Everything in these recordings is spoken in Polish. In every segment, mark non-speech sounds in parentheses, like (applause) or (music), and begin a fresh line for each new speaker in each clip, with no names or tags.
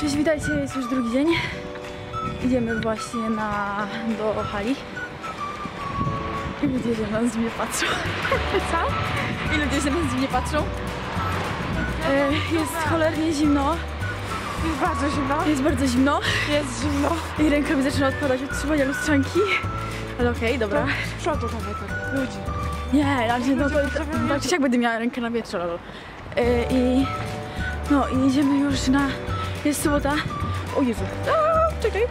Cześć, witajcie, jest już drugi dzień. Idziemy właśnie na, do hali. I ludzie się na nas dziwnie patrzą. (laughs) Co? I ludzie się na nas dziwnie patrzą. E, jest cholernie zimno.
Jest bardzo zimno.
Jest bardzo zimno.
Jest zimno.
I ręka mi zaczyna odpadać od trzymania lustrzanki. Ale okej, dobra.
Z przodu nawet tak. Ludzi.
Nie, ale no to tak czy siak będę miała rękę na wietrze, lol. E, I no i idziemy już na... Jest sobota. O Jezu. A, czekaj.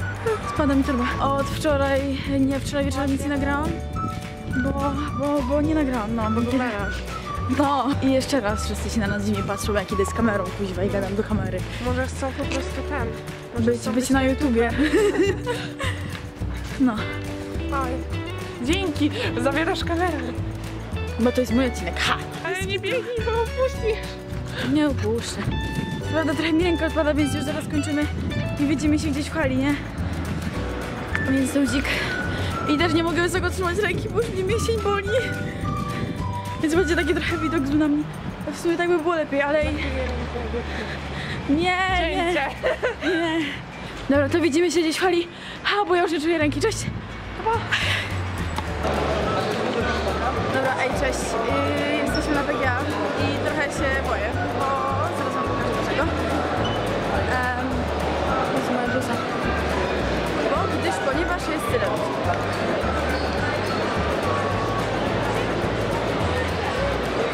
Spada mi torba. Od wczoraj, nie, wczoraj wieczorem nic nie nagrałam. Bo, bo, bo nie nagrałam, no. Bo
Pomerasz.
no. I jeszcze raz wszyscy się na nas dziwnie patrzą, jak idę z kamerą, kuźwa, i gadam do kamery.
Może chcą po prostu ten. Może
Być, być na YouTubie. (laughs) No,
Dzięki. Zabierasz kamerę.
bo to jest mój odcinek. Ha!
Ale nie biegnij, bo opuścisz.
Nie opuszczę. Co Prawda trochę mi ręka odpada, więc już zaraz kończymy i widzimy się gdzieś w hali, nie? Więc ludzik. I też nie mogę wysoko trzymać ręki, bo już mnie mięsień boli. Więc będzie taki trochę widok z lunami. W sumie tak by było lepiej, ale... i- Nie, nie, nie. Dobra, to widzimy się gdzieś w hali. Ha, bo ja już nie czuję ręki. Cześć! Dobra, ej, cześć. Yy, jesteśmy na PGA i trochę się boję, bo zaraz wam pokażę dlaczego. Um, jest moja. Bo gdyż, ponieważ jest tyle.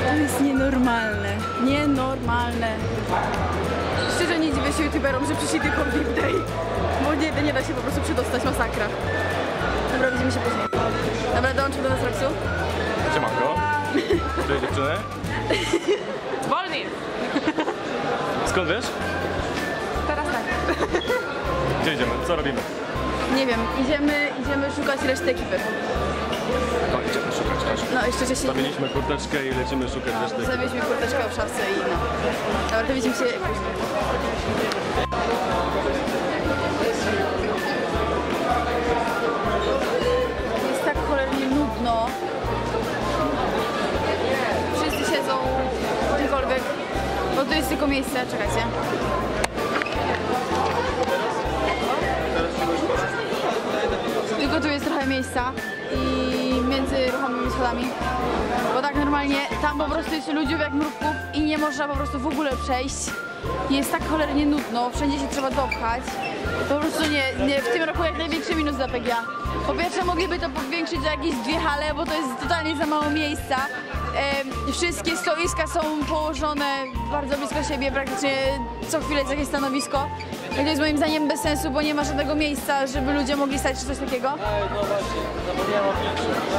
To jest nienormalne. Nienormalne. Szczerze nie dziwię się youtuberom, że przyszli tylko w Day. Bo nie, nie da się po prostu przedostać, masakra. Dobra, widzimy się później. Dobra, dołączę do nas Roxu.
Siemanko. (laughs) Cześć dziewczyny.
Wolniej.
Skąd wiesz?
Teraz tak.
Gdzie idziemy? Co robimy?
Nie wiem, idziemy, idziemy szukać reszty ekipy.
No, idziemy szukać też.
No jeszcze
Zamieniliśmy kurteczkę i lecimy szukać reszty.
zawieźliśmy kurteczkę w szafce i no. Dobra, to widzimy się później. Miejsce, czekajcie. Tylko tu jest trochę miejsca i między ruchomymi schodami. Bo tak normalnie tam po prostu jest ludziów jak mrówków i nie można po prostu w ogóle przejść. Jest tak cholernie nudno, wszędzie się trzeba dopchać. Po prostu nie, nie w tym roku jak największy minus dla PGA. Po pierwsze mogliby to powiększyć do jakieś dwie hale, bo to jest totalnie za mało miejsca. Wszystkie stoiska są położone bardzo blisko siebie, praktycznie co chwilę jest jakieś stanowisko. I to jest moim zdaniem bez sensu, bo nie ma żadnego miejsca, żeby ludzie mogli stać czy coś takiego.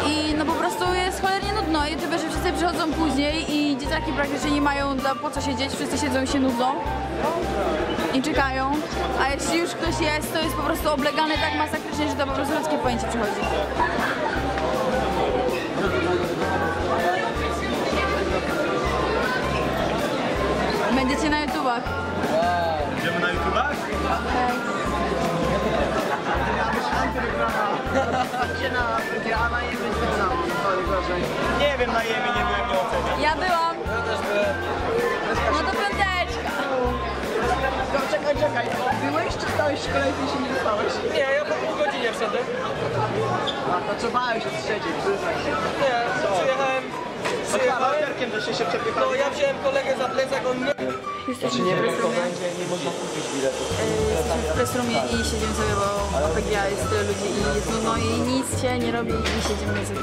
I no po prostu jest cholernie nudno. YouTuberzy wszyscy przychodzą później i dzieciaki praktycznie nie mają po co siedzieć, wszyscy siedzą i się nudzą. I czekają. A jeśli już ktoś jest, to jest po prostu oblegany tak masakrycznie, że to po prostu ludzkie pojęcie przychodzi.
Nie wiem, na jemie nie byłem, nie oceniam.
Ja byłam. No to piąteczka.
Czekaj, czekaj, byłeś czy stałeś w kolejce i się nie dostałeś?
Nie, ja po pół godzinie wszedłem.
A pracowałeś od trzeciej, przyznaj się.
Nie, przyjechałem, przyjechałem,
Baterkiem to się się
no ja wziąłem kolegę za plecak, on nie...
Jesteśmy w press-roomie.
nie można kupić biletu.
Jesteśmy w press-roomie i siedzimy sobie, bo na PGA jest tyle ludzi i jest nudno i nic się nie robi i siedzimy na języku.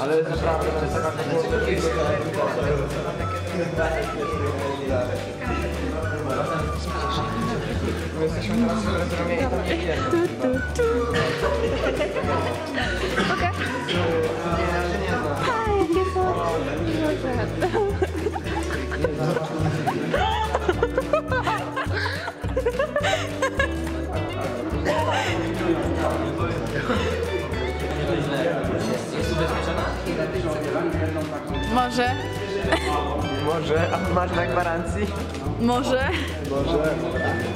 Ale naprawdę to jest taka jesteśmy teraz w restauranie i tam nie wiemy. Nie, raczej nie znam.
Może. (laughs)
Może, a masz na gwarancji?
Może.
Nie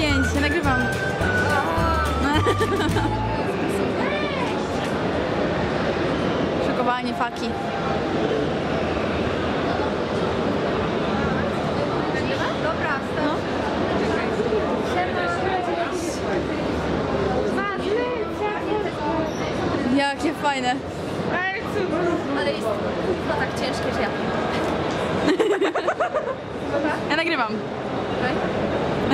zdjęć, ja
nagrywam. Szykowanie faki.
Dobra, no.
Jakie fajne.
Ale jest no tak ciężkie, że ja (laughs)
Ja nagrywam.
Uśmiechałam